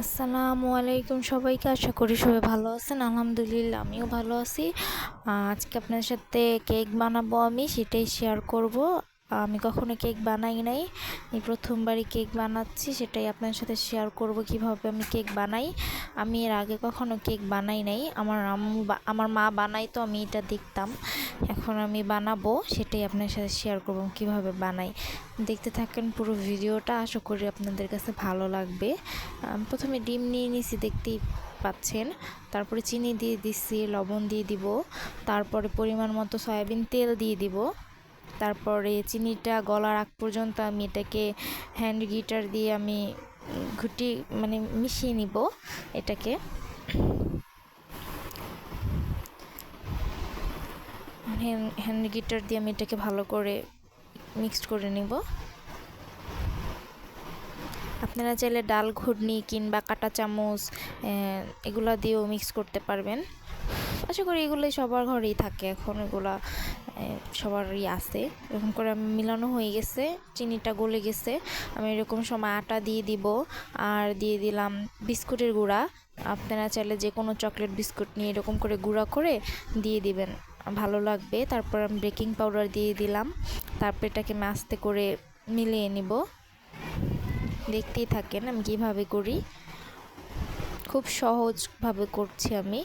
আসসালামু আলাইকুম সবাইকে, আশা করি সবাই ভালো আছেন। আলহামদুলিল্লাহ, আমিও ভালো আছি। আজকে আপনার সাথে কেক বানাবো আমি, সেটাই শেয়ার করব। আমি কখনো কেক বানাই নাই। এই প্রথমবারই কেক বানাচ্ছি, সেটাই আপনার সাথে শেয়ার করব কীভাবে আমি কেক বানাই। আমি এর আগে কখনো কেক বানাই নাই। আমার আমার মা বানাই তো আমি এটা দেখতাম। এখন আমি বানাবো, সেটাই আপনার সাথে শেয়ার করব কীভাবে বানাই। দেখতে থাকেন পুরো ভিডিওটা, আশা করি আপনাদের কাছে ভালো লাগবে। প্রথমে ডিম নিয়ে নিছি, দেখতেই পাচ্ছেন। তারপরে চিনি দিয়ে দিচ্ছি লবণ দিয়ে দিব। তারপরে পরিমাণ মতো সয়াবিন তেল দিয়ে দিব। তারপরে চিনিটা গলার আগ পর্যন্ত আমি এটাকে হ্যান্ড গিটার দিয়ে আমি ঘুটি মানে মিশিয়ে নিব এটাকে। হ্যান্ড গিটার দিয়ে আমি এটাকে ভালো করে মিক্সড করে নিব। আপনারা চাইলে ডাল ঘুটনি কিংবা কাটা চামচ এগুলো দিয়েও মিক্স করতে পারবেন। আশা করি এগুলোই সবার ঘরেই থাকে এখন এগুলা সবারই আছে। এরকম করে মিলানো হয়ে গেছে, চিনিটা গলে গেছে। আমি এরকম সময় আটা দিয়ে দিব, আর দিয়ে দিলাম বিস্কুটের গুঁড়া। আপনারা চাইলে যে কোনো চকলেট বিস্কুট নিয়ে এরকম করে গুঁড়া করে দিয়ে দিবেন, ভালো লাগবে। তারপর আমি বেকিং পাউডার দিয়ে দিলাম, তারপর এটাকে আমি আস্তে করে মিলিয়ে নিব। দেখতেই থাকেন আমি কীভাবে করি। খুব সহজভাবে করছি আমি।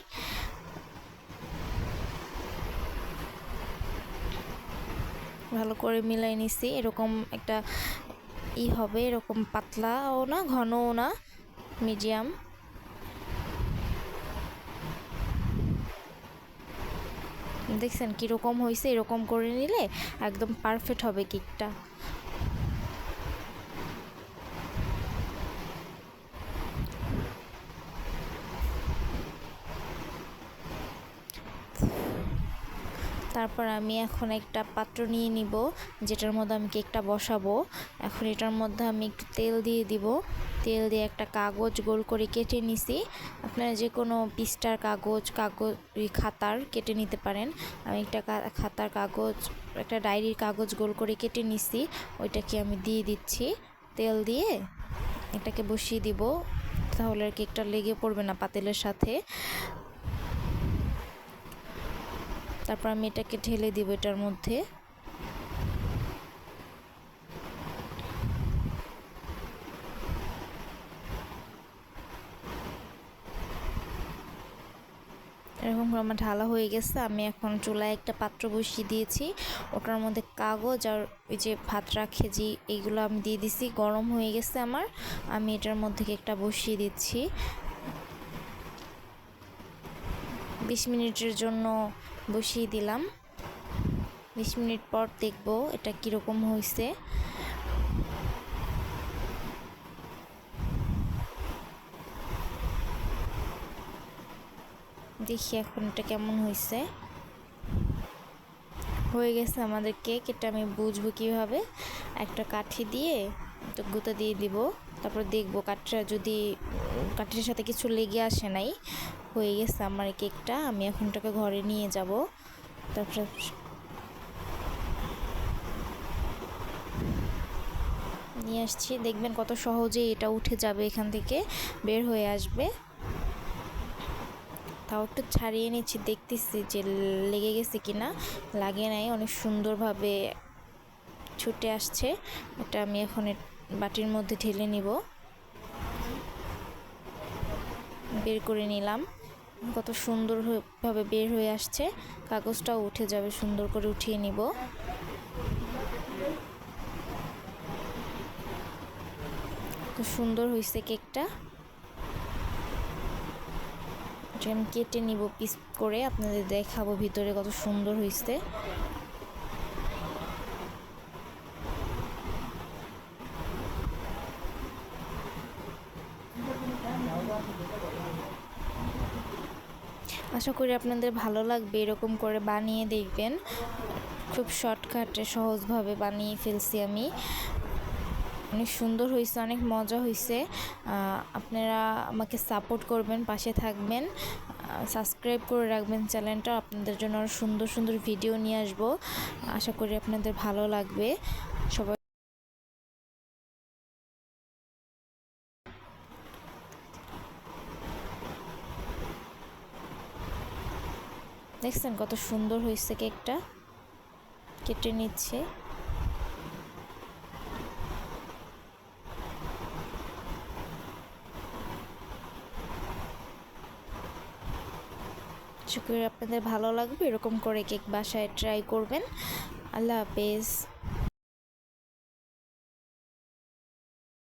ভালো করে মিলাই নিছি। এরকম একটা ই হবে, এরকম পাতলাও না, ঘনও না মিডিয়াম দেখছেন কীরকম হয়েছে এরকম করে নিলে একদম পারফেক্ট হবে কেকটা তারপর আমি এখন একটা পাত্র নিয়ে নিব, যেটার মধ্যে আমি কেকটা বসাবো। এখন এটার মধ্যে আমি একটু তেল দিয়ে দিব। তেল দিয়ে একটা কাগজ গোল করে কেটে নিছি। আপনারা যে কোনো পিসটার কাগজ কাগজ খাতার কেটে নিতে পারেন। আমি একটা খাতার কাগজ, একটা ডায়েরির কাগজ গোল করে কেটে নিছি। ওইটাকে আমি দিয়ে দিচ্ছি তেল দিয়ে। এটাকে বসিয়ে দিব। তাহলে আর কেকটা লেগে পড়বে না পাতিলের সাথে। তারপর আমি এটাকে ঢেলে দিব এটার মধ্যে। এরকম করে আমার ঢালা হয়ে গেছে, আমি এখন চুলায় একটা পাত্র বসিয়ে দিয়েছি। ওটার মধ্যে কাগজ আর ওই যে ভাত রাখে যে এইগুলো আমি দিয়ে দিছি, গরম হয়ে গেছে আমার। আমি এটার মধ্যে একটা বসিয়ে দিচ্ছি। বিশ মিনিটের জন্য বসিয়ে দিলাম। বিশ মিনিট পর দেখব এটা কীরকম হয়েছে দেখি এখন এটা কেমন হয়েছে হয়ে গেছে আমাদের কেক, এটা আমি বুঝব কীভাবে। একটা কাঠি দিয়ে তো দিয়ে দিব, তারপর দেখব কাঠটা যদি, কাঠির সাথে কিছু লেগে আসে নাই হয়ে গেছে আমার কেকটা, আমি এখন এটাকে ঘরে নিয়ে যাব। তারপরে নিয়ে আসছি। দেখবেন কত সহজেই এটা উঠে যাবে এখান থেকে, বের হয়ে আসবে। তাও একটু ছাড়িয়ে নিচ্ছি, দেখতেছি যে লেগে গেছে কিনা। লাগে নাই, অনেক সুন্দরভাবে ছুটে আসছে। এটা আমি এখন বাটির মধ্যে ঢেলে নিব। বের করে নিলাম। কত সুন্দরভাবে বের হয়ে আসছে। কাগজটাও উঠে যাবে, সুন্দর করে উঠিয়ে নিব। খুব সুন্দর হয়েছে কেকটা। আমি কেটে নিব পিস করে, আপনাদের দেখাবো ভিতরে কত সুন্দর হয়েছে আশা করি আপনাদের ভালো লাগবে এরকম করে বানিয়ে দেখবেন। খুব শর্টকাটে, সহজভাবে বানিয়ে ফেলছি আমি। অনেক সুন্দর হয়েছে অনেক মজা হয়েছে আপনারা আমাকে সাপোর্ট করবেন, পাশে থাকবেন। সাবস্ক্রাইব করে রাখবেন চ্যানেলটা। আপনাদের জন্য আরও সুন্দর সুন্দর ভিডিও নিয়ে আসব। আশা করি আপনাদের ভালো লাগবে। সবাই দেখছেন কত সুন্দর হয়েছে কেকটা? কেটে নিচ্ছে। আপনাদের ভালো লাগবে। এরকম করে কেক বাসায় ট্রাই করবেন। আল্লাহ হাফেজ।